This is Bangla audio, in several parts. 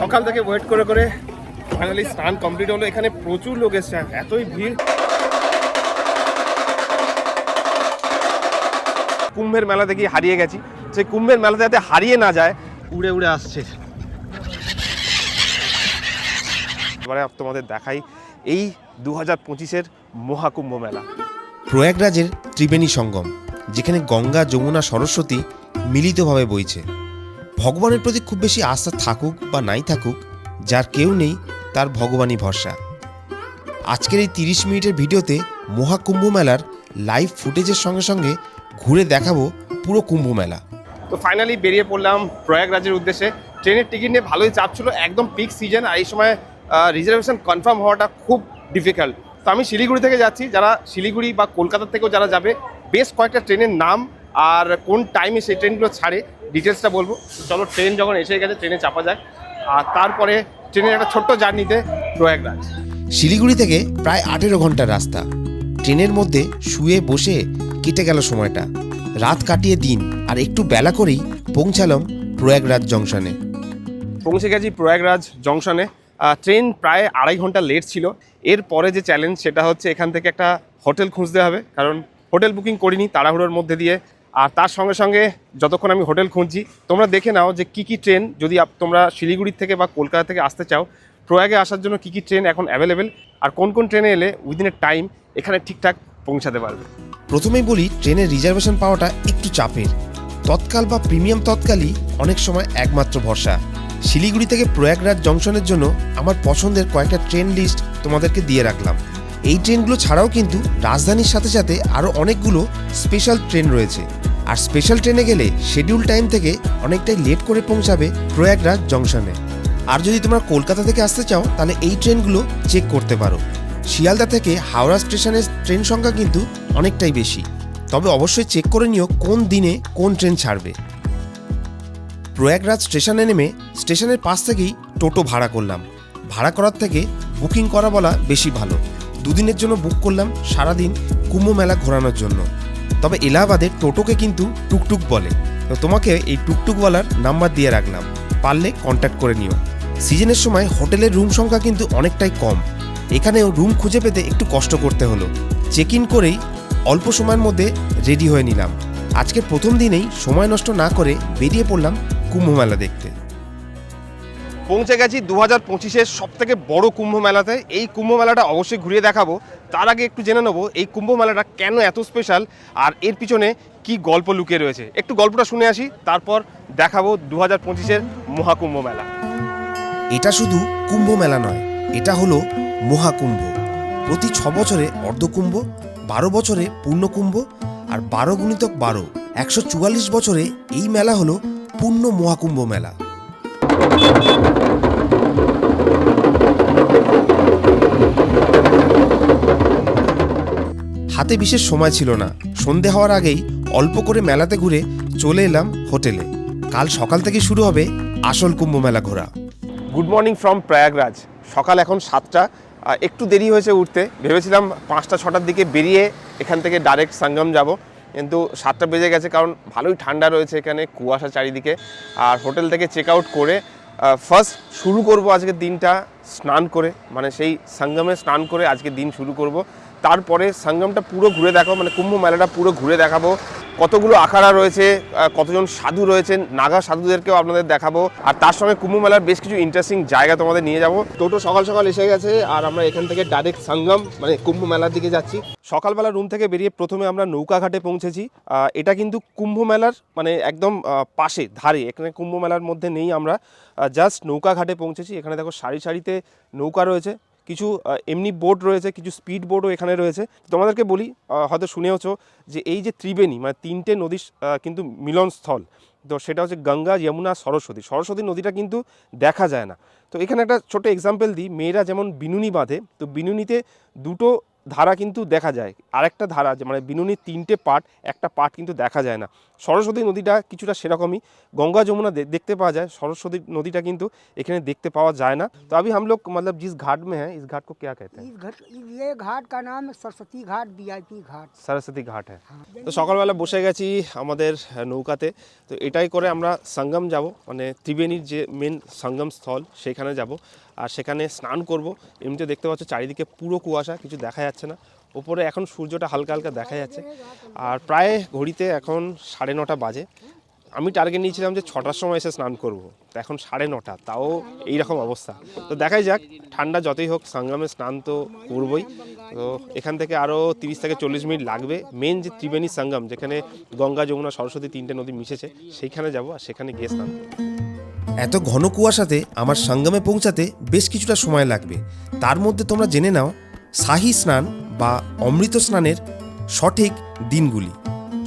সকাল থেকে ওয়েট করে করে ফাইনালি স্নান কমপ্লিট হলো। এখানে প্রচুর লোক এসছে এতই ভিড়। কুম্ভের মেলা দেখি হারিয়ে গেছি। সেই কুম্ভের মেলা যাতে হারিয়ে না যায়, উড়ে উড়ে আসছে। এবারে তোমাদের দেখাই এই দু হাজার পঁচিশের মহাকুম্ভ মেলা। প্রয়াগরাজের ত্রিবেণী সঙ্গম, যেখানে গঙ্গা, যমুনা, সরস্বতী মিলিতভাবে বইছে। ভগবানের প্রতি খুব বেশি আস্থা থাকুক বা নাই থাকুক, যার কেউ নেই, তার ভগবানই ভরসা। আজকের এই তিরিশ মিনিটের ভিডিওতে মহাকুম্ভ মেলার লাইভ ফুটেজের সঙ্গে সঙ্গে ঘুরে দেখাবো পুরো কুম্ভ মেলা। তো ফাইনালি বেরিয়ে পড়লাম প্রয়াগরাজের উদ্দেশ্যে। ট্রেনের টিকিট নিয়ে ভালোই চাপ ছিল, একদম পিক সিজন আর এই সময় রিজার্ভেশন কনফার্ম হওয়াটা খুব ডিফিকাল্ট তো আমি শিলিগুড়ি থেকে যাচ্ছি, যারা শিলিগুড়ি বা কলকাতা থেকেও যারা যাবে, বেশ কয়েকটা ট্রেনের নাম আর কোন টাইমে সেই ট্রেনগুলো ছাড়ে ডিটেলসটা বলব। চলো ট্রেন যখন এসে গেছে ট্রেনে চাপা যায় আর তারপরে ট্রেনের একটা ছোট্ট জার্নিতে প্রয়াগরাজ। শিলিগুড়ি থেকে প্রায় আঠেরো ঘণ্টার রাস্তা। ট্রেনের মধ্যে শুয়ে বসে কেটে গেল সময়টা। রাত কাটিয়ে দিন আর একটু বেলা করেই পৌঁছালাম প্রয়াগরাজ জংশনে। পৌঁছে গেছি প্রয়াগরাজ জংশনে। ট্রেন প্রায় আড়াই ঘণ্টা লেট ছিল। এরপরে যে চ্যালেঞ্জ সেটা হচ্ছে এখান থেকে একটা হোটেল খুঁজতে হবে। কারণ হোটেল বুকিং করিনি তাড়াহুড়োর মধ্যে দিয়ে আর তার সঙ্গে সঙ্গে যতক্ষণ আমি হোটেল খুঁজছি, তোমরা দেখে নাও যে কী কী ট্রেন যদি তোমরা শিলিগুড়ির থেকে বা কলকাতা থেকে আসতে চাও, প্রয়াগে আসার জন্য কী কী ট্রেন এখন অ্যাভেলেবেল আর কোন কোন ট্রেনে এলে উইদিন এ টাইম এখানে ঠিকঠাক পৌঁছাতে পারবে। প্রথমেই বলি ট্রেনের রিজার্ভেশন পাওয়াটা একটু চাপের। তৎকাল বা প্রিমিয়াম তৎকালই অনেক সময় একমাত্র ভরসা। শিলিগুড়ি থেকে প্রয়াগরাজ জংশনের জন্য আমার পছন্দের কয়েকটা ট্রেন লিস্ট তোমাদেরকে দিয়ে রাখলাম। এই ট্রেনগুলো ছাড়াও কিন্তু রাজধানীর সাথে সাথে আরও অনেকগুলো স্পেশাল ট্রেন রয়েছে। আর স্পেশাল ট্রেনে গেলে শিডিউল টাইম থেকে অনেকটাই লেট করে পৌঁছাবে প্রয়াগরাজ জংশনে। আর যদি তোমরা কলকাতা থেকে আসতে চাও, তাহলে এই ট্রেনগুলো চেক করতে পারো। শিয়ালদা থেকে হাওড়া স্টেশনের ট্রেন সংখ্যা কিন্তু অনেকটাই বেশি। তবে অবশ্যই চেক করে নিও কোন দিনে কোন ট্রেন ছাড়বে। প্রয়াগরাজ স্টেশনে নেমে স্টেশনের পাশ থেকেই টোটো ভাড়া করলাম। ভাড়া করার থেকে বুকিং করা বলা বেশি ভালো। দুদিনের জন্য বুক করলাম সারাদিন কুম্ভ মেলা ঘোরানোর জন্য। তবে এলাহাবাদে টোটোকে কিন্তু টুকটুক বলে। তো তোমাকে এই টুকটুকওয়ালার নাম্বার দিয়ে রাখলাম। পারলে কন্ট্যাক্ট করে নিও। সিজনের সময় হোটেলের রুম সংখ্যা কিন্তু অনেকটাই কম। এখানেও রুম খুঁজে পেতে একটু কষ্ট করতে হলো। চেক ইন করেই অল্প সময়ের মধ্যে রেডি হয়ে নিলাম। আজকে প্রথম দিনেই সময় নষ্ট না করে বেরিয়ে পড়লাম কুম্ভ মেলা দেখতে। পৌঁছে গেছি দু হাজার পঁচিশের সব থেকে বড় কুম্ভ মেলাতে। এই কুম্ভ মেলাটা অবশ্যই ঘুরিয়ে দেখাবো। তার আগে একটু জেনে নেব, এই কুম্ভ মেলাটা কেন এত স্পেশাল আর এর পিছনে কি গল্প লুকিয়ে রয়েছে। একটু গল্পটা শুনে আসি, তারপর দেখাবো দু হাজার পঁচিশের মহাকুম্ভ মেলা। এটা শুধু কুম্ভ মেলা নয়, এটা হলো মহাকুম্ভ। প্রতি ছ বছরে অর্ধকুম্ভ, বারো বছরে পূর্ণকুম্ভ আর বারো গুণিতক বারো। একশো চুয়াল্লিশ বছরে এই মেলা হলো পূর্ণ মহাকুম্ভ মেলা। হাতে বিশেষ সময় ছিল না। সন্ধে হওয়ার আগেই অল্প করে মেলাতে ঘুরে চলে এলাম হোটেলে। কাল সকাল থেকে শুরু হবে আসল কুম্ভ মেলা ঘোরা। গুড মর্নিং ফ্রম প্রয়াগরাজ সকাল এখন সাতটা। একটু দেরি হয়েছে উঠতে। ভেবেছিলাম পাঁচটা, ছটার দিকে বেরিয়ে এখান থেকে ডাইরেক্ট সঙ্গম যাব। কিন্তু সাতটা বেজে গেছে, কারণ ভালোই ঠান্ডা রয়েছে এখানে কুয়াশা চারিদিকে। আর হোটেল থেকে চেক আউট করে ফার্স্ট শুরু করব আজকে দিনটা স্নান করে মানে সেই সঙ্গমে স্নান করে আজকে দিন শুরু করব। তারপরে সঙ্গমটা পুরো ঘুরে দেখাবো মানে কুম্ভ মেলাটা পুরো ঘুরে দেখাবো। কতগুলো আখাড়া রয়েছে কতজন সাধু রয়েছেন নাগা সাধুদেরকেও আপনাদের দেখাবো। আর তার সঙ্গে কুম্ভ মেলার বেশ কিছু ইন্টারেস্টিং জায়গা তোমাদের নিয়ে যাব। টোটো সকাল সকাল এসে গেছে আর আমরা এখান থেকে ডাইরেক্ট সঙ্গম মানে কুম্ভ মেলার দিকে যাচ্ছি। সকালবেলা রুম থেকে বেরিয়ে প্রথমে আমরা নৌকাঘাটে পৌঁছেছি। এটা কিন্তু কুম্ভ মেলার মানে একদম পাশে ধারে এখানে কুম্ভ মেলার মধ্যে নেই আমরা। জাস্ট নৌকাঘাটে পৌঁছেছি। এখানে দেখো সারি সারিতে নৌকা রয়েছে। কিছু এমনি বোর্ড রয়েছে, কিছু স্পিড বোর্ডও এখানে রয়েছে। তোমাদেরকে বলি হয়তো শুনেওছ যে এই যে ত্রিবেণী মানে তিনটে নদীর কিন্তু মিলনস্থল, তো সেটা হচ্ছে গঙ্গা, যমুনা, সরস্বতী। সরস্বতী নদীটা কিন্তু দেখা যায় না। তো এখানে একটা ছোট এক্সাম্পল দিই, মেয়েরা যেমন বিনুনি বাঁধে, তো বিনুনিতে দুটো ধারা কিন্তু দেখা যায়। আরেকটা ধারা যে মানে বিনুনির তিনটে পাট একটা পাট কিন্তু দেখা যায় না। সরস্বতী নদীটা কিছুটা সেরকমই। গঙ্গা যমুনা দেখতে পাওয়া যায় সরস্বতী নদীটা কিন্তু এখানে দেখতে পাওয়া যায় না। তো আমি हम लोग मतलब जिस घाट में है ঘাট কো को क्या कहते हैं इस घाट ये घाट ঘাট সরস্বতী ঘাট হ্যাঁ। তো সকালবেলা বসে গেছি আমাদের নৌকাতে। তো এটাই করে আমরা সঙ্গম যাব মানে ত্রিবেণীর যে মেন সঙ্গম স্থল সেখানে যাব। আর সেখানে স্নান করব। এমনিতে দেখতে পাচ্ছ চারিদিকে পুরো কুয়াশা, কিছু দেখা যাচ্ছে না। ওপরে এখন সূর্যটা হালকা হালকা দেখা যাচ্ছে। আর প্রায় ঘড়িতে এখন সাড়ে নটা বাজে। আমি টার্গেট নিয়েছিলাম যে ছটার সময় এসে স্নান করব। তো এখন সাড়ে নটা, তাও এইরকম অবস্থা। তো দেখাই যাক, ঠান্ডা যতই হোক, সঙ্গমে স্নান তো করবই। তো এখান থেকে আরও তিরিশ থেকে চল্লিশ মিনিট লাগবে। মেন যে ত্রিবেণী সঙ্গম, যেখানে গঙ্গা, যমুনা, সরস্বতী তিনটে নদী মিশেছে, সেইখানে যাব আর সেখানে গিয়ে স্নান। এত ঘন কুয়াশাতে আমার সঙ্গমে পৌঁছাতে বেশ কিছুটা সময় লাগবে। তার মধ্যে তোমরা জেনে নাও, শাহী স্নান বা অমৃত স্নানের সঠিক দিনগুলি।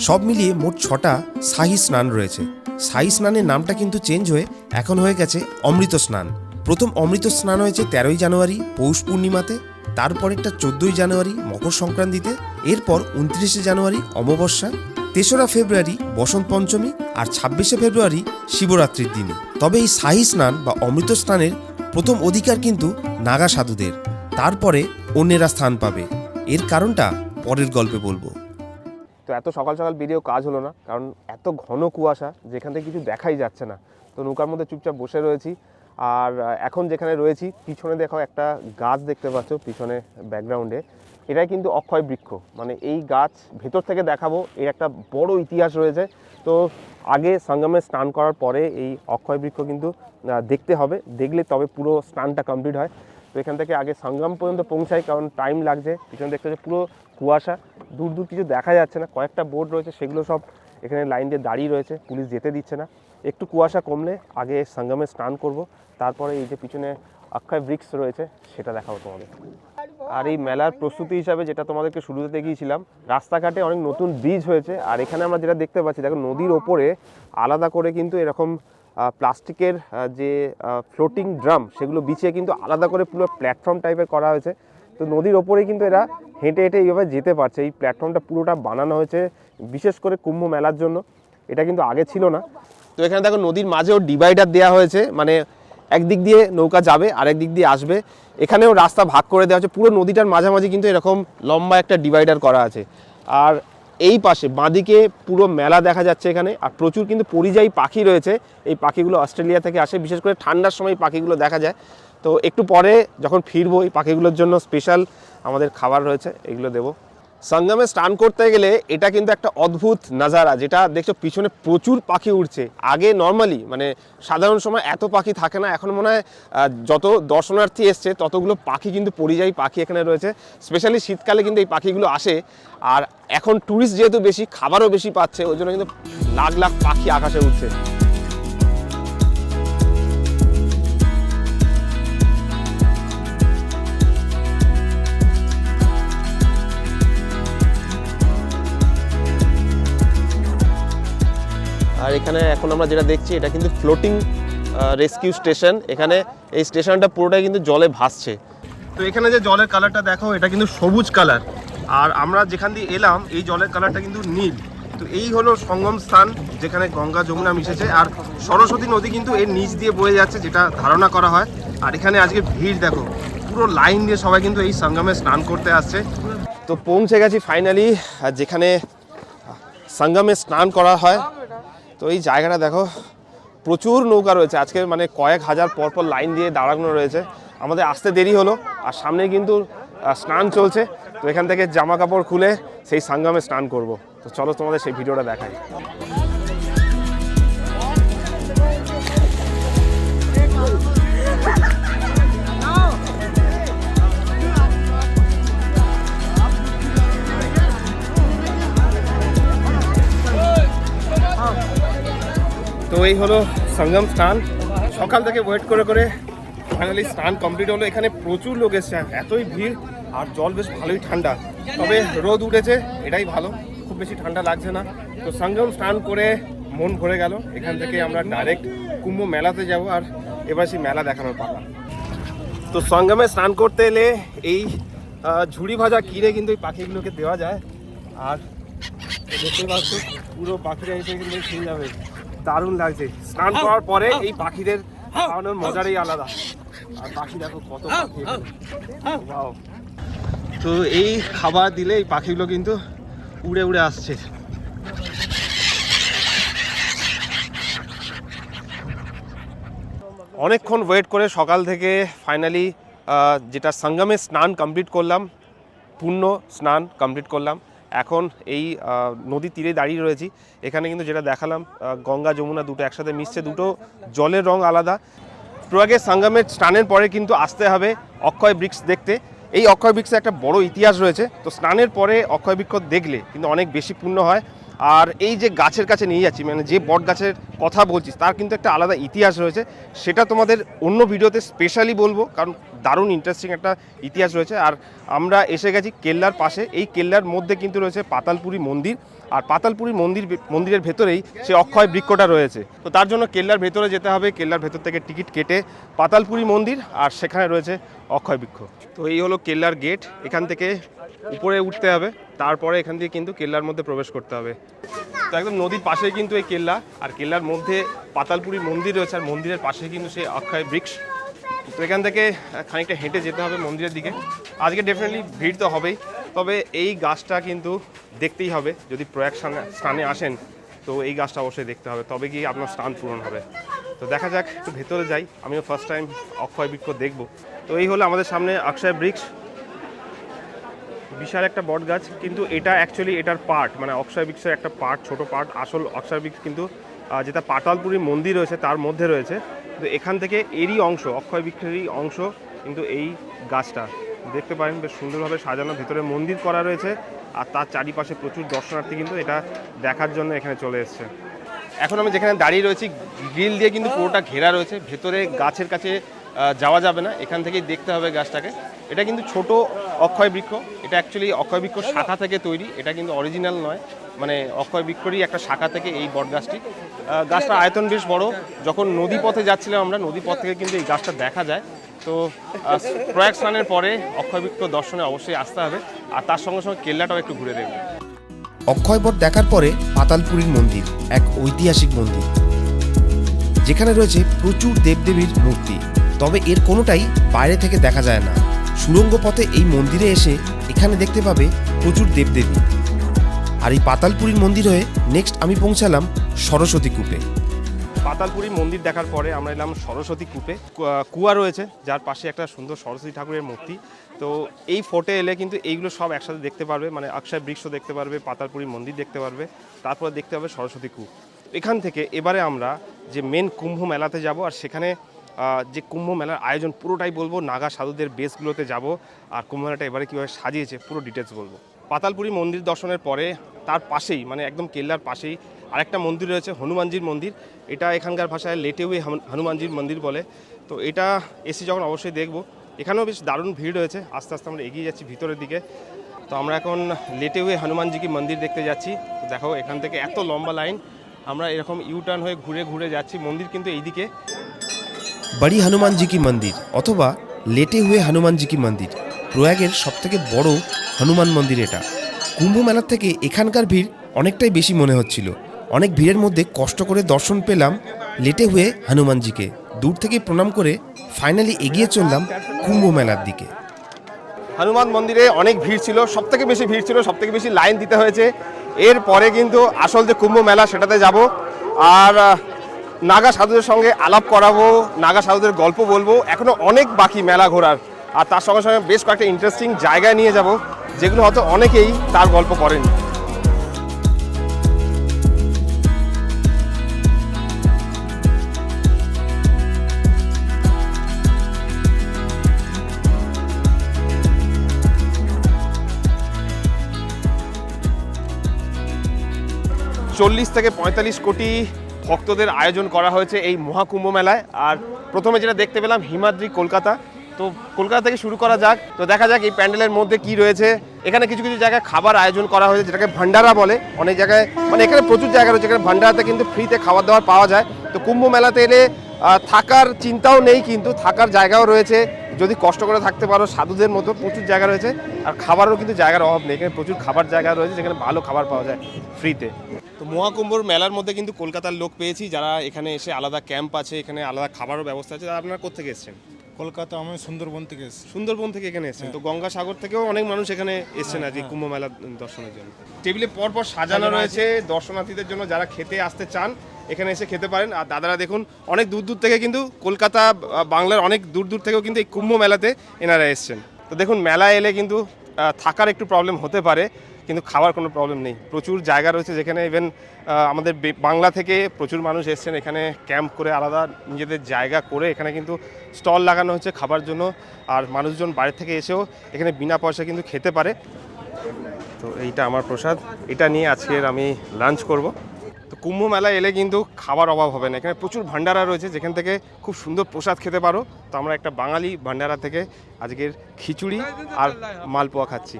সব মিলিয়ে মোট ছটা শাহী স্নান রয়েছে। শাহী স্নানের নামটা কিন্তু চেঞ্জ হয়ে এখন হয়ে গেছে অমৃত স্নান। প্রথম অমৃত স্নান হয়েছে তেরোই জানুয়ারি পৌষ পূর্ণিমাতে, তারপরেরটা চোদ্দোই জানুয়ারি মকর সংক্রান্তিতে, এরপর উনত্রিশে জানুয়ারি অমাবস্যা, তেসরা ফেব্রুয়ারি বসন্ত পঞ্চমী আর ছাব্বিশে ফেব্রুয়ারি শিবরাত্রির দিনে। তবে এই শাহী স্নান বা অমৃত স্নানের প্রথম অধিকার কিন্তু নাগা সাধুদের। তারপরে অন্যেরা স্থান পাবে। এর কারণটা পরের গল্পে বলব। তো এত সকাল সকাল বেরিয়েও কাজ হলো না, কারণ এত ঘন কুয়াশা যেখান থেকে কিছু দেখাই যাচ্ছে না। তো নৌকার মধ্যে চুপচাপ বসে রয়েছি। আর এখন যেখানে রয়েছি, পিছনে দেখো একটা গাছ দেখতে পাচ্ছ, পিছনে ব্যাকগ্রাউন্ডে এটাই কিন্তু অক্ষয় বৃক্ষ। মানে এই গাছ ভেতর থেকে দেখাবো, এর একটা বড় ইতিহাস রয়েছে। তো আগে সঙ্গমে স্নান করার পরে এই অক্ষয় বৃক্ষ কিন্তু দেখতে হবে। দেখলে তবে পুরো স্নানটা কমপ্লিট হয়। তো এখান থেকে আগে সঙ্গম পর্যন্ত পৌঁছাই, কারণ টাইম লাগছে। পিছনে দেখতে হচ্ছে পুরো কুয়াশা, দূর দূর কিছু দেখা যাচ্ছে না। কয়েকটা বোর্ড রয়েছে, সেগুলো সব এখানে লাইন দিয়ে দাঁড়িয়ে রয়েছে, পুলিশ যেতে দিচ্ছে না। একটু কুয়াশা কমলে আগে সঙ্গমে স্নান করব, তারপরে এই যে পিছনে অক্ষয় বৃক্ষ রয়েছে, সেটা দেখাবো তোমাদের। আর এই মেলার প্রস্তুতি হিসাবে যেটা তোমাদেরকে শুরুতে দেখিয়েছিলাম, রাস্তাঘাটে অনেক নতুন ব্রিজ হয়েছে, আর এখানে আমরা যেটা দেখতে পাচ্ছি, দেখো নদীর ওপরে আলাদা করে কিন্তু এরকম প্লাস্টিকের যে ফ্লোটিং ড্রাম সেগুলো বিছিয়ে কিন্তু আলাদা করে পুরো প্ল্যাটফর্ম টাইপের করা হয়েছে। তো নদীর ওপরে কিন্তু এরা হেঁটে হেঁটে এইভাবে যেতে পারছে। এই প্ল্যাটফর্মটা পুরোটা বানানো হয়েছে, বিশেষ করে কুম্ভ মেলার জন্য। এটা কিন্তু আগে ছিল না। তো এখানে দেখো নদীর মাঝেও ডিভাইডার দেওয়া হয়েছে। মানে একদিক দিয়ে নৌকা যাবে আর একদিক দিয়ে আসবে। এখানেও রাস্তা ভাগ করে দেওয়া হচ্ছে পুরো নদীটার মাঝামাঝি কিন্তু এরকম লম্বা একটা ডিভাইডার করা আছে। আর এই পাশে, বাঁদিকে পুরো মেলা দেখা যাচ্ছে এখানে, আর প্রচুর কিন্তু পরিযায়ী পাখি রয়েছে। এই পাখিগুলো অস্ট্রেলিয়া থেকে আসে, বিশেষ করে ঠান্ডার সময় পাখিগুলো দেখা যায়। তো একটু পরে যখন ফিরবো এই পাখিগুলোর জন্য স্পেশাল আমাদের খাবার রয়েছে, এগুলো দেবো। সঙ্গমে স্নান করতে গেলে এটা কিন্তু একটা অদ্ভুত নাজারা, যেটা দেখছ পিছনে প্রচুর পাখি উঠছে আগে নর্মালি মানে সাধারণ সময় এত পাখি থাকে না, এখন মনে হয় যত দর্শনার্থী এসছে, ততগুলো পাখি কিন্তু পরিযায়ী পাখি এখানে রয়েছে। স্পেশালি শীতকালে কিন্তু এই পাখিগুলো আসে, আর এখন ট্যুরিস্ট যেহেতু বেশি, খাবারও বেশি পাচ্ছে, ওই জন্য কিন্তু লাখ লাখ পাখি আকাশে উঠছে আর এখানে এখন আমরা যেটা দেখছি, এটা কিন্তু ফ্লোটিং রেস্কিউ স্টেশন এখানে এই স্টেশনটা পুরোটাই কিন্তু জলে ভাসছে। তো এখানে যে জলের কালারটা দেখো, এটা কিন্তু সবুজ কালার আর আমরা যেখান দিয়ে এলাম, এই জলের কালারটা কিন্তু নীল। তো এই হলো সঙ্গম স্থান, যেখানে গঙ্গা যমুনা মিশেছে। আর সরস্বতী নদী কিন্তু এর নিচ দিয়ে বয়ে যাচ্ছে, যেটা ধারণা করা হয়। আর এখানে আজকে ভিড় দেখো, পুরো লাইন দিয়ে সবাই কিন্তু এই সঙ্গমে স্নান করতে আসছে। তো পৌঁছে গেছি ফাইনালি যেখানে সঙ্গমে স্নান করা হয় তো এই জায়গাটা দেখো, প্রচুর নৌকা রয়েছে। আজকে মানে কয়েক হাজার পরপর লাইন দিয়ে দাঁড়ানো রয়েছে। আমাদের আসতে দেরি হলো, আর সামনে কিন্তু স্নান চলছে। তো এখান থেকে জামা কাপড় খুলে সেই সঙ্গমে স্নান করব। তো চলো তোমাদের সেই ভিডিওটা দেখাই। এই হলো সঙ্গম স্নান। সকাল থেকে ওয়েট করে করে ফাইনালি স্নান কমপ্লিট হলো। এখানে প্রচুর লোক এসছে এতই ভিড়, আর জল বেশ ভালোই ঠান্ডা। তবে রোদ উঠেছে, এটাই ভালো। খুব বেশি ঠান্ডা লাগছে না। তো সঙ্গম স্নান করে মন ভরে গেল। এখান থেকে আমরা ডাইরেক্ট কুম্ভ মেলাতে যাব, আর এবার সেই মেলা দেখানোর পালা। তো সঙ্গমে স্নান করতে এলে এই ঝুড়ি ভাজা কিনে কিন্তু এই পাখিগুলোকে দেওয়া যায়। আর দেখতে পাচ্ছ, পুরো পাখিরা এসে কিন্তু খেয়ে যাবে দারুণ লাগছে। স্নান করার পরে এই পাখিদের খাওয়ানোর মজারই আলাদা। আর পাখি দেখো কত পাখি। তো এই খাবার দিলে এই পাখিগুলো কিন্তু উড়ে উড়ে আসছে। অনেকক্ষণ ওয়েট করে সকাল থেকে ফাইনালি যেটা সঙ্গমে স্নান কমপ্লিট করলাম পূর্ণ স্নান কমপ্লিট করলাম। এখন এই নদী নদীর তীরে দাঁড়িয়ে রয়েছি। এখানে কিন্তু যেটা দেখালাম গঙ্গা, যমুনা দুটো একসাথে মিশছে, দুটো জলের রং আলাদা। প্রয়াগের সাঙ্গামের স্নানের পরে কিন্তু আসতে হবে অক্ষয় বৃক্ষ দেখতে। এই অক্ষয় বৃক্ষে একটা বড় ইতিহাস রয়েছে। তো স্নানের পরে অক্ষয় বৃক্ষ দেখলে কিন্তু অনেক বেশি পূর্ণ হয়। আর এই যে গাছের কাছে নিয়ে যাচ্ছি মানে যে বট গাছের কথা বলছিস, তার কিন্তু একটা আলাদা ইতিহাস রয়েছে। সেটা তোমাদের অন্য ভিডিওতে স্পেশালি বলব, কারণ দারুণ ইন্টারেস্টিং একটা ইতিহাস রয়েছে। আর আমরা এসে গেছি কেল্লার পাশে। এই কেল্লার মধ্যে কিন্তু রয়েছে পাতালপুরি মন্দির। আর পাতালপুরি মন্দির, মন্দিরের ভেতরেই সে অক্ষয় বৃক্ষটা রয়েছে। তো তার জন্য কেল্লার ভেতরে যেতে হবে। কেল্লার ভেতর থেকে টিকিট কেটে পাতালপুরি মন্দির আর সেখানে রয়েছে অক্ষয় বৃক্ষ। তো এই হলো কেল্লার গেট এখান থেকে উপরে উঠতে হবে, তারপরে এখান থেকে কিন্তু কেল্লার মধ্যে প্রবেশ করতে হবে। তো একদম নদীর পাশেই কিন্তু এই কেল্লা, আর কেল্লার মধ্যে পাতালপুরি মন্দির রয়েছে, আর মন্দিরের পাশে কিন্তু সেই অক্ষয় বৃক্ষ। তো এখান থেকে খানিকটা হেঁটে যেতে হবে মন্দিরের দিকে। আজকে ডেফিনেটলি ভিড় তো হবেই, তবে এই গাছটা কিন্তু দেখতেই হবে, যদি প্রয়াগ স্নানে- আসেন, তো এই গাছটা অবশ্যই দেখতে হবে। তবে গিয়ে আপনার স্নান পূরণ হবে? তো দেখা যাক, একটু ভেতরে যাই, আমিও ফার্স্ট টাইম অক্ষয় বৃক্ষ দেখব। তো এই হলো আমাদের সামনে অক্ষয় বৃক্ষ। বিশাল একটা বট গাছ, কিন্তু এটা অ্যাকচুয়ালি এটার পার্ট মানে অক্ষয় বৃক্ষের একটা পার্ট ছোট পার্ট আসল অক্ষয় বৃক্ষ কিন্তু যেটা পাতালপুরি মন্দির রয়েছে, তার মধ্যে রয়েছে। তো এখান থেকে এরই অংশ, অক্ষয় বৃক্ষেরই অংশ কিন্তু এই গাছটা। দেখতে পারেন, বেশ সুন্দরভাবে সাজানো, ভিতরে মন্দির করা রয়েছে, আর তার চারিপাশে প্রচুর দর্শনার্থী কিন্তু এটা দেখার জন্য এখানে চলে এসছে। এখন আমি যেখানে দাঁড়িয়ে রয়েছি, গ্রিল দিয়ে কিন্তু পুরোটা ঘেরা রয়েছে, ভেতরে গাছের কাছে যাওয়া যাবে না, এখান থেকেই দেখতে হবে গাছটাকে। এটা কিন্তু ছোট অক্ষয় বৃক্ষ। এটা অ্যাকচুয়ালি অক্ষয় বৃক্ষ শাখা থেকে তৈরি। এটা কিন্তু অরিজিনাল নয়। মানে অক্ষয় বৃক্ষরই একটা শাখা থেকে এই বট গাছটি। গাছটার আয়তন বেশ বড়। যখন নদী পথে যাচ্ছিলাম আমরা, নদী পথ থেকে কিন্তু এই গাছটা দেখা যায়। তো প্রয়াগ স্নানের পরে অক্ষয় বৃক্ষ দর্শনে অবশ্যই আসতে হবে। আর তার সঙ্গে সঙ্গে কেল্লাটাও একটু ঘুরে দেখবে। অক্ষয়বট দেখার পরে পাতালপুরীর মন্দির, এক ঐতিহাসিক মন্দির। যেখানে রয়েছে প্রচুর দেবদেবীর মূর্তি। তবে এর কোনোটাই বাইরে থেকে দেখা যায় না। সুড়ঙ্গ পথে এই মন্দিরে এসে এখানে দেখতে পাবে প্রচুর দেবদেবী। আর এই পাতালপুরীর মন্দির হয়ে নেক্সট আমি পৌঁছালাম সরস্বতী কূপে। পাতালপুরি মন্দির দেখার পরে আমরা এলাম সরস্বতী কূপে। কুয়া রয়েছে, যার পাশে একটা সুন্দর সরস্বতী ঠাকুরের মূর্তি। তো এই ফোর্টে এলে কিন্তু এইগুলো সব একসাথে দেখতে পারবে মানে অক্ষয় বৃক্ষ দেখতে পারবে পাতালপুরি মন্দির দেখতে পারবে, তারপর দেখতে পাবে সরস্বতী কূপ। এখান থেকে এবারে আমরা যে মেন কুম্ভ মেলাতে যাব, আর সেখানে যে কুম্ভ মেলার আয়োজন, পুরোটাই বলব নাগা সাধুদের বেসগুলোতে যাব। আর কুম্ভ মেলাটা এবারে কীভাবে সাজিয়েছে, পুরো ডিটেলস বলব। পাতালপুরি মন্দির দর্শনের পরে তার পাশেই মানে একদম কেল্লার পাশেই আরেকটা মন্দির রয়েছে, হনুমানজির মন্দির। এটা এখানকার ভাষায় লেটেউয়ে হনু- হনুমানজির মন্দির বলে। তো এটা এসি যখন অবশ্যই দেখব। এখানেও বেশ দারুণ ভিড় রয়েছে, আস্তে আস্তে আমরা এগিয়ে যাচ্ছি ভিতরের দিকে। তো আমরা এখন লেটেউয়ে হনুমানজি কি মন্দির দেখতে যাচ্ছি। দেখো, এখান থেকে এত লম্বা লাইন, আমরা এরকম ইউটার্ন হয়ে ঘুরে ঘুরে যাচ্ছি। মন্দির কিন্তু এইদিকে। বড়ি হনুমান জি কি মন্দির অথবা লেটে হুয়ে হনুমান জি কি মন্দির? প্রয়াগের সবথেকে বড় হনুমান মন্দির এটা। কুম্ভ মেলার থেকে এখানকার ভিড় অনেকটাই বেশি মনে হচ্ছিল। অনেক ভিড়ের মধ্যে কষ্ট করে দর্শন পেলাম লেটে হুয়ে হনুমানজিকে। দূর থেকে প্রণাম করে ফাইনালি এগিয়ে চললাম কুম্ভ মেলার দিকে। হনুমান মন্দিরে অনেক ভিড় ছিল সব থেকে বেশি ভিড় ছিল সব থেকে বেশি লাইন দিতে হয়েছে। এরপরে কিন্তু আসল যে কুম্ভ মেলা সেটাতে যাব। আর নাগা সাধুদের সঙ্গে আলাপ করাবো, নাগা সাধুদের গল্প বলব। এখনও অনেক বাকি মেলা ঘোরার। আর তার সঙ্গে সঙ্গে বেশ কয়েকটা ইন্টারেস্টিং জায়গায় নিয়ে যাব। যেগুলো হয়তো অনেকেই তার গল্প করেন। চল্লিশ থেকে পঁয়তাল্লিশ কোটি ভক্তদের আয়োজন করা হয়েছে এই মহাকুম্ভ মেলায়। আর প্রথমে যেটা দেখতে পেলাম, হিমাদ্রি কলকাতা। তো কলকাতা থেকে শুরু করা যাক। তো দেখা যাক এই প্যান্ডেলের মধ্যে কি রয়েছে। এখানে কিছু কিছু জায়গায় খাবার আয়োজন করা হয়েছে, যেটাকে ভান্ডারা বলে। অনেক জায়গায় মানে এখানে প্রচুর জায়গা রয়েছে। এখানে ভান্ডারাতে কিন্তু ফ্রিতে খাবার দাবার পাওয়া যায়। তো কুম্ভ মেলাতে এলে থাকার চিন্তাও নেই কিন্তু, থাকার জায়গাও রয়েছে। যদি কষ্ট করে থাকতে পারো সাধুদের মতো প্রচুর জায়গা রয়েছে আর খাবারও কিন্তু জায়গার অভাব নেই। এখানে প্রচুর খাবার জায়গা রয়েছে যেখানে ভালো খাবার পাওয়া যায় ফ্রিতে তো মহাকুম্ভর মেলার মধ্যে কিন্তু কলকাতার লোক পেয়েছি যারা এখানে এসে আলাদা ক্যাম্প আছে এখানে আলাদা খাবারও ব্যবস্থা আছে। আপনারা কোথেকে এসেছেন? কলকাতা আমি সুন্দরবন থেকে এসেছি। সুন্দরবন থেকে এখানে এসেছেন। তো গঙ্গাসাগর থেকেও অনেক মানুষ এখানে এসেছেন আজকে কুম্ভ মেলা দর্শনের জন্য। টেবিলে পর পর সাজানো রয়েছে দর্শনার্থীদের জন্য যারা খেতে আসতে চান এখানে এসে খেতে পারেন। আর দাদারা দেখুন, অনেক দূর দূর থেকে কিন্তু কলকাতা বাংলার অনেক দূর দূর থেকেও কিন্তু এই কুম্ভ মেলাতে এনারা এসেছেন। তো দেখুন, মেলা এলে কিন্তু থাকার একটু প্রবলেম হতে পারে, কিন্তু খাওয়ার কোনো প্রবলেম নেই। প্রচুর জায়গা রয়েছে যেখানে ইভেন আমাদের বাংলা থেকে প্রচুর মানুষ এসেছেন। এখানে ক্যাম্প করে আলাদা নিজেদের জায়গা করে এখানে কিন্তু স্টল লাগানো হচ্ছে খাবার জন্য। আর মানুষজন বাইরে থেকে এসেও এখানে বিনা পয়সা কিন্তু খেতে পারে। তো এইটা আমার প্রসাদ। এটা নিয়ে আজকের আমি লাঞ্চ করব। তো কুম্ভ মেলায় এলে কিন্তু খাবার অভাব হবে না। এখানে প্রচুর ভান্ডারা রয়েছে, যেখান থেকে খুব সুন্দর প্রসাদ খেতে পারো। তো আমরা একটা বাঙালি ভান্ডারা থেকে আজকের খিচুড়ি আর মালপোয়া খাচ্ছি।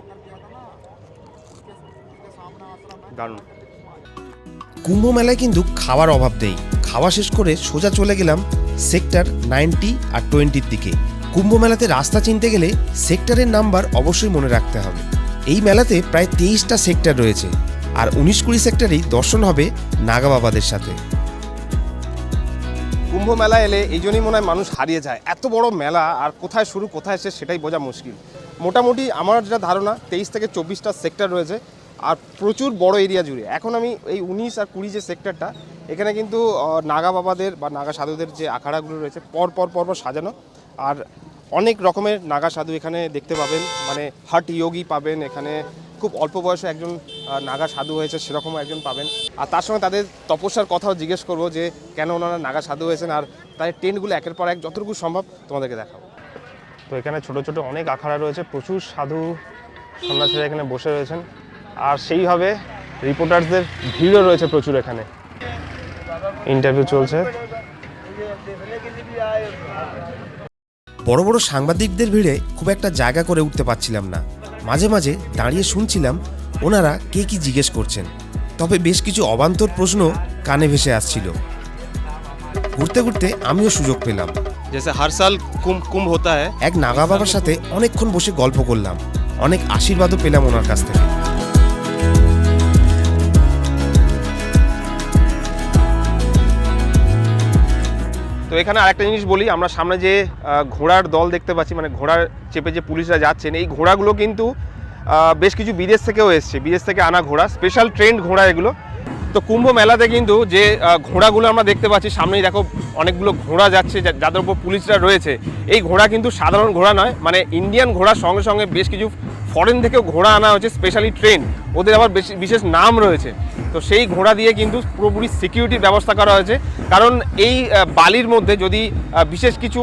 দারুণ। কুম্ভ মেলায় কিন্তু খাবার অভাব নেই। খাওয়া শেষ করে সোজা চলে গেলাম সেক্টর নাইনটি আর টোয়েন্টির দিকে। কুম্ভ মেলাতে রাস্তা চিনতে গেলে সেক্টরের নাম্বার অবশ্যই মনে রাখতে হবে। এই মেলাতে প্রায় তেইশটা সেক্টর রয়েছে। আর উনিশ কুড়ি সেক্টরেই দর্শন হবে নাগা বাবাদের সাথে। কুম্ভ মেলা এলে এই জন্যই মনে হয় মানুষ হারিয়ে যায়। এত বড় মেলা, আর কোথায় শুরু, কোথায় শেষ সেটাই বোঝা মুশকিল। মোটামুটি আমার যেটা ধারণা, তেইশ থেকে চব্বিশটা সেক্টর রয়েছে, আর প্রচুর বড় এরিয়া জুড়ে। এখন আমি এই উনিশ আর কুড়ি যে সেক্টরটা, এখানে কিন্তু নাগা বাবাদের বা নাগা সাধুদের যে আখাড়াগুলো রয়েছে, পর পর পর সাজানো। আর অনেক রকমের নাগা সাধু এখানে দেখতে পাবেন। মানে হাট ইয়োগী পাবেন এখানে খুব অল্প বয়সে একজন নাগা সাধু হয়েছে সেরকম একজন পাবেন। আর তার সঙ্গে তাদের তপস্যার কথাও জিজ্ঞেস করব যে কেন ওনারা নাগা সাধু হয়েছেন? আর তাদের টেন্টগুলো একের পর এক যতটুকু সম্ভব তোমাদেরকে দেখাবো। তো এখানে ছোট ছোট অনেক আখাড়া রয়েছে প্রচুর সাধু সন্ন্যাসীরা এখানে বসে রয়েছেন। আর সেইভাবে রিপোর্টার্সদের ভিড়ও রয়েছে প্রচুর এখানে। ইন্টারভিউ চলছে। বড় বড় সাংবাদিকদের ভিড়ে খুব একটা জায়গা করে উঠতে পারছিলাম না। মাঝে মাঝে দাঁড়িয়ে শুনছিলাম ওনারা কে কি জিজ্ঞেস করছেন তবে বেশ কিছু অবান্তর প্রশ্ন কানে ভেসে আসছিল ঘুরতে ঘুরতে আমিও সুযোগ পেলাম जैसे हर साल कुंभ कुंभ होता है এক নাগা বাবার সাথে অনেকক্ষণ বসে গল্প করলাম অনেক আশীর্বাদও পেলাম ওনার কাছ থেকে তো এখানে আরেকটা জিনিস বলি, আমরা সামনে যে ঘোড়ার দল দেখতে পাচ্ছি মানে ঘোড়ার চেপে যে পুলিশরা যাচ্ছেন, এই ঘোড়াগুলো কিন্তু বেশ কিছু বিদেশ থেকেও এসছে। বিদেশ থেকে আনা ঘোড়া স্পেশাল ট্রেন্ড ঘোড়া এগুলো। তো কুম্ভ মেলাতে কিন্তু যে ঘোড়াগুলো আমরা দেখতে পাচ্ছি, সামনেই দেখো অনেকগুলো ঘোড়া যাচ্ছে যাদের উপর পুলিশরা রয়েছে। এই ঘোড়া কিন্তু সাধারণ ঘোড়া নয় মানে ইন্ডিয়ান ঘোড়ার সঙ্গে সঙ্গে বেশ কিছু ফরেন থেকেও ঘোড়া আনা হয়েছে স্পেশালি ট্রেন ওদের আবার বেশি বিশেষ নাম রয়েছে। তো সেই ঘোড়া দিয়ে কিন্তু পুরোপুরি সিকিউরিটির ব্যবস্থা করা হয়েছে। কারণ এই বালির মধ্যে যদি বিশেষ কিছু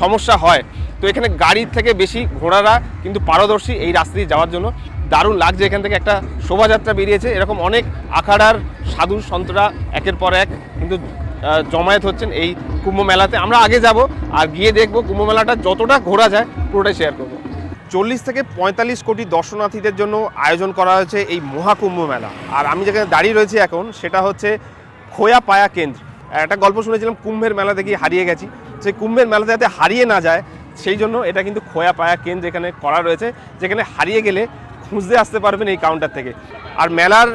সমস্যা হয়, তো এখানে গাড়ির থেকে বেশি ঘোড়ারা কিন্তু পারদর্শী এই রাস্তা দিয়ে যাওয়ার জন্য। দারুণ লাগছে এখান থেকে একটা শোভাযাত্রা বেরিয়েছে। এরকম অনেক আখাড়ার সাধু সন্তরা একের পর এক কিন্তু জমায়েত হচ্ছেন এই কুম্ভ মেলাতে। আমরা আগে যাব আর গিয়ে দেখব কুম্ভ মেলাটা যতটা ঘোরা যায়, পুরোটাই শেয়ার করব। চল্লিশ থেকে পঁয়তাল্লিশ কোটি দর্শনার্থীদের জন্য আয়োজন করা হয়েছে এই মহাকুম্ভ মেলা। আর আমি যেখানে দাঁড়িয়ে রয়েছি এখন, সেটা হচ্ছে খোয়া পায়া কেন্দ্র একটা গল্প শুনেছিলাম, কুম্ভের মেলা দেখি হারিয়ে গেছি। সেই কুম্ভের মেলাতে যাতে হারিয়ে না যায়, সেই জন্য এটা কিন্তু খোয়া পায়া কেন্দ্র এখানে করা রয়েছে, যেখানে হারিয়ে গেলে খুঁজতে আসতে পারবেন এই কাউন্টার থেকে। আর মেলার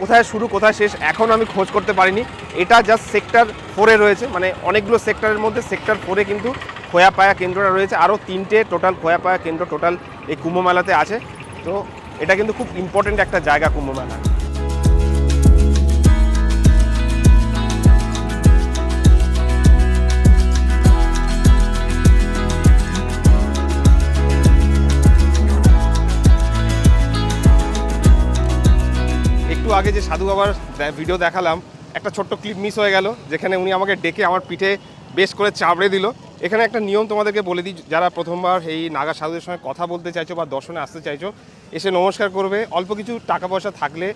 কোথায় শুরু, কোথায় শেষ এখন আমি খোঁজ করতে পারিনি। এটা জাস্ট সেক্টর ফোরে রয়েছে মানে অনেকগুলো সেক্টরের মধ্যে সেক্টর ফোরে কিন্তু খোয়া পায়া কেন্দ্রটা রয়েছে। আরও তিনটে টোটাল খোয়া পায়া কেন্দ্র টোটাল এই কুম্ভ মেলাতে আছে। তো এটা কিন্তু খুব ইম্পর্টেন্ট একটা জায়গা কুম্ভ মেলা। আগে যে সাধু বাবার ভিডিও দেখালাম, একটা ছোট্ট ক্লিপ মিস হয়ে গেল, যেখানে উনি আমাকে ডেকে আমার পিঠে বেশ করে চাবড়ে দিল। এখানে একটা নিয়ম তোমাদেরকে বলে দিই, যারা প্রথমবার এই নাগা সাধুদের সঙ্গে কথা বলতে চাইছো বা দর্শনে আসতে চাইছো, এসে নমস্কার করবে। অল্প কিছু টাকা পয়সা থাকলে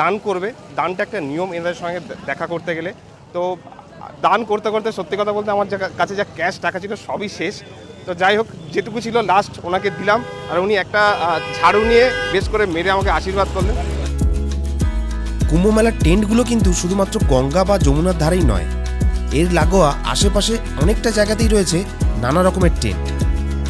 দান করবে। দানটা একটা নিয়ম এদের সঙ্গে দেখা করতে গেলে। তো, দান করতে করতে সত্যি কথা বলতে আমার কাছে যা ক্যাশ টাকা ছিল সবই শেষ। তো যাই হোক, যেটুকু ছিল লাস্ট ওনাকে দিলাম। আর উনি একটা ঝাড়ু নিয়ে বেশ করে মেরে আমাকে আশীর্বাদ করলেন। কুম্ভ মেলার টেন্টগুলো কিন্তু শুধুমাত্র গঙ্গা বা যমুনার ধারেই নয়। এর লাগোয়া আশেপাশে অনেকটা জায়গাতেই রয়েছে নানা রকমের টেন্ট।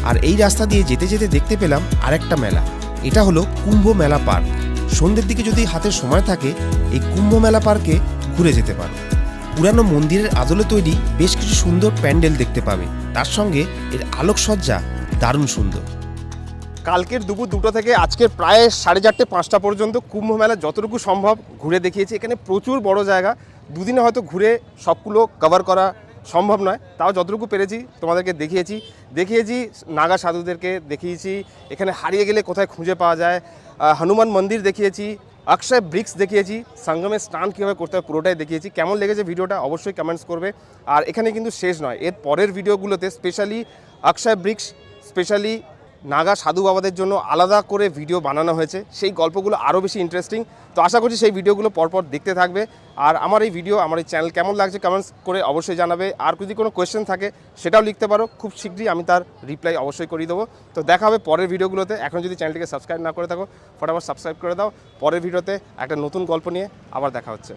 আর এই রাস্তা দিয়ে যেতে যেতে দেখতে পেলাম আরেকটা মেলা। এটা হলো কুম্ভ মেলা পার্ক। সন্ধ্যের দিকে যদি হাতে সময় থাকে, এই কুম্ভ মেলা পার্কে ঘুরে যেতে পারো। পুরানো মন্দিরের আদলে তৈরি বেশ কিছু সুন্দর প্যান্ডেল দেখতে পাবে। তার সঙ্গে এর আলোকসজ্জা দারুণ সুন্দর। কালকের দুপুর দুটো থেকে আজকের প্রায় সাড়ে চারটে, পাঁচটা পর্যন্ত কুম্ভ মেলা যতটুকু সম্ভব ঘুরে দেখিয়েছি। এখানে প্রচুর বড় জায়গা। দুদিনে হয়তো ঘুরে সবগুলো কভার করা সম্ভব নয়, তাও যতটুকু পেরেছি তোমাদেরকে দেখিয়েছি। দেখিয়েছি নাগা সাধুদেরকে, দেখিয়েছি এখানে হারিয়ে গেলে কোথায় খুঁজে পাওয়া যায়। হনুমান মন্দির দেখিয়েছি, অক্ষয় ব্রিক্স দেখিয়েছি, সঙ্গমে স্নান কীভাবে করতে হয় পুরোটাই দেখিয়েছি। কেমন লেগেছে ভিডিওটা অবশ্যই কমেন্টস করবে। আর এখানে কিন্তু শেষ নয়, এর পরের ভিডিওগুলোতে স্পেশালি অক্ষয় ব্রিক্স স্পেশালি নাগা সাধু বাবাদের জন্য আলাদা করে ভিডিও বানানো হয়েছে। সেই গল্পগুলো আরও বেশি ইন্টারেস্টিং তো আশা করছি সেই ভিডিওগুলো পরপর দেখতে থাকবে। আর আমার এই ভিডিও আমার এই চ্যানেল কেমন লাগছে কমেন্টস করে অবশ্যই জানাবে। আর যদি কোনো কোয়েশ্চেন থাকে, সেটাও লিখতে পারো। খুব শীঘ্রই আমি তার রিপ্লাই অবশ্যই করিয়ে দেবো। তো দেখা হবে পরের ভিডিওগুলোতে। এখন যদি চ্যানেলটিকে সাবস্ক্রাইব না করে থাকো, ফটাফট সাবস্ক্রাইব করে দাও। পরের ভিডিওতে একটা নতুন গল্প নিয়ে আবার দেখা হচ্ছে।